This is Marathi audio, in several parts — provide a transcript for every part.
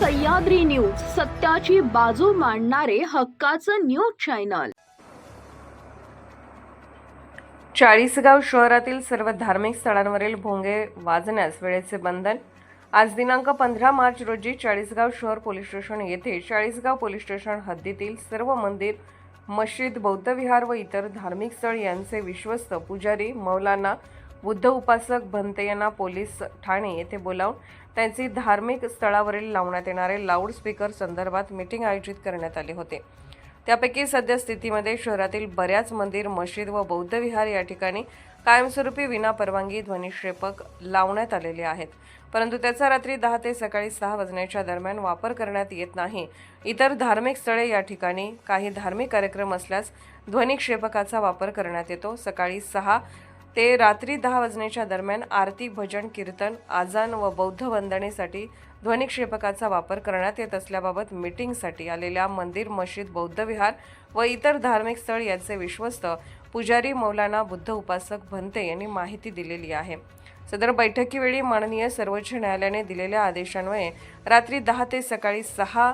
सह्याद्री न्यूज सत्याची बाजू मांडणारे हक्काचं न्यूज चॅनल. चाळीसगाव शहरातील सर्व धार्मिक स्थळांवरील भोंगे वाजण्यास वेळेचे बंधन. आज दिनांक पंधरा मार्च रोजी चाळीसगाव शहर पोलीस स्टेशन येथे चाळीसगाव पोलीस स्टेशन हद्दीतील सर्व मंदिर मशीद बौद्धविहार व इतर धार्मिक स्थळ यांचे विश्वस्त पुजारी मौलाना बुद्ध उपासक भंते यांना पोलीस ठाणे येथे बोलावून त्यांची धार्मिक स्थळावरील लावण्यात येणारे लाऊडस्पीकर संदर्भात मीटिंग आयोजित करण्यात आले होते. त्यापैकी सद्यस्थितीमध्ये शहरातील बऱ्याच मंदिर मशीद व बौद्ध विहार या ठिकाणी कायमस्वरूपी विनापरवानगी ध्वनिक्षेपक लावण्यात आलेले आहेत. परंतु त्याचा रात्री दहा ते सकाळी सहा वाजण्याच्या दरम्यान वापर करण्यात येत नाही. इतर धार्मिक स्थळे या ठिकाणी काही धार्मिक कार्यक्रम असल्यास ध्वनिक्षेपकाचा वापर करण्यात येतो. सकाळी सहा ते रात्री दहा वाजण्याच्या दरम्यान आरती भजन कीर्तन आजान व बौद्ध वंदनेसाठी ध्वनिक्षेपकाचा वापर करण्यात येत असल्याबाबत मीटिंगसाठी आलेल्या मंदिर मशीद बौद्ध विहार व इतर धार्मिक स्थळ यांचे विश्वस्त पुजारी मौलाना बुद्ध उपासक भंते यांनी माहिती दिलेली आहे. सदर बैठकीवेळी माननीय सर्वोच्च न्यायालयाने दिलेल्या आदेशान्वये रात्री दहा ते सकाळी सहा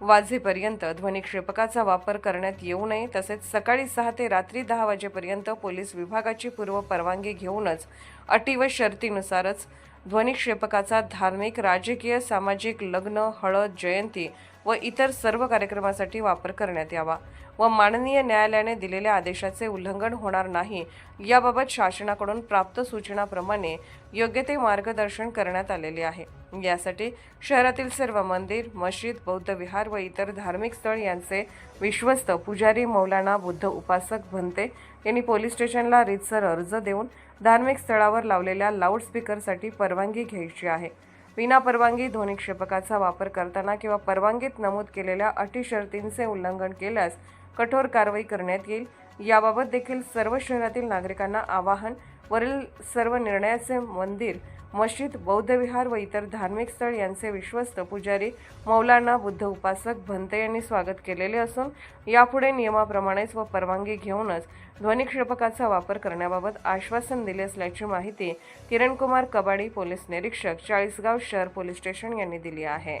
वाजेपर्यंत ध्वनिक्षेपकाचा वापर करण्यात येऊ नये. तसेच सकाळी सहा ते रात्री दहा वाजेपर्यंत पोलीस विभागाची पूर्व परवानगी घेऊनच अटी व शर्तीनुसारच ध्वनिक्षेपकाचा धार्मिक राजकीय सामाजिक लग्न हळद जयंती व इतर सर्व कार्यक्रमासाठी वापर करण्यात यावा व माननीय न्यायालयाने दिलेल्या आदेशाचे उल्लंघन होणार नाही याबाबत शासनाकडून प्राप्त सूचनाप्रमाणे योग्य ते मार्गदर्शन करण्यात आलेले आहे. यासाठी शहरातील सर्व मंदिर मशीद बौद्ध विहार व इतर धार्मिक स्थळ यांचे विश्वस्त पुजारी मौलाना बुद्ध उपासक भंते यांनी पोलीस स्टेशनला रीतसर अर्ज देऊन धार्मिक स्थळावर लावलेल्या लाऊडस्पीकरसाठी परवानगी घ्यायची आहे. विनापरवानगी ध्वनिक्षेपकाचा वापर करताना किंवा परवानगीत नमूद केलेल्या अटी शर्तींचे उल्लंघन केल्यास कठोर कारवाई करण्यात येईल. याबाबत देखील सर्व शहरातील नागरिकांना आवाहन वरील सर्व निर्णयाचे मंदिर मशीद बौद्धविहार व इतर धार्मिक स्थळ यांचे विश्वस्त पुजारी मौलाना बुद्ध उपासक भंते यांनी स्वागत केलेले असून यापुढे नियमाप्रमाणेच व परवानगी घेऊनच ध्वनिक्षेपकाचा वापर करण्याबाबत आश्वासन दिले असल्याची माहिती किरणकुमार कबाडी पोलीस निरीक्षक चाळीसगाव शहर पोलीस स्टेशन यांनी दिली आहे.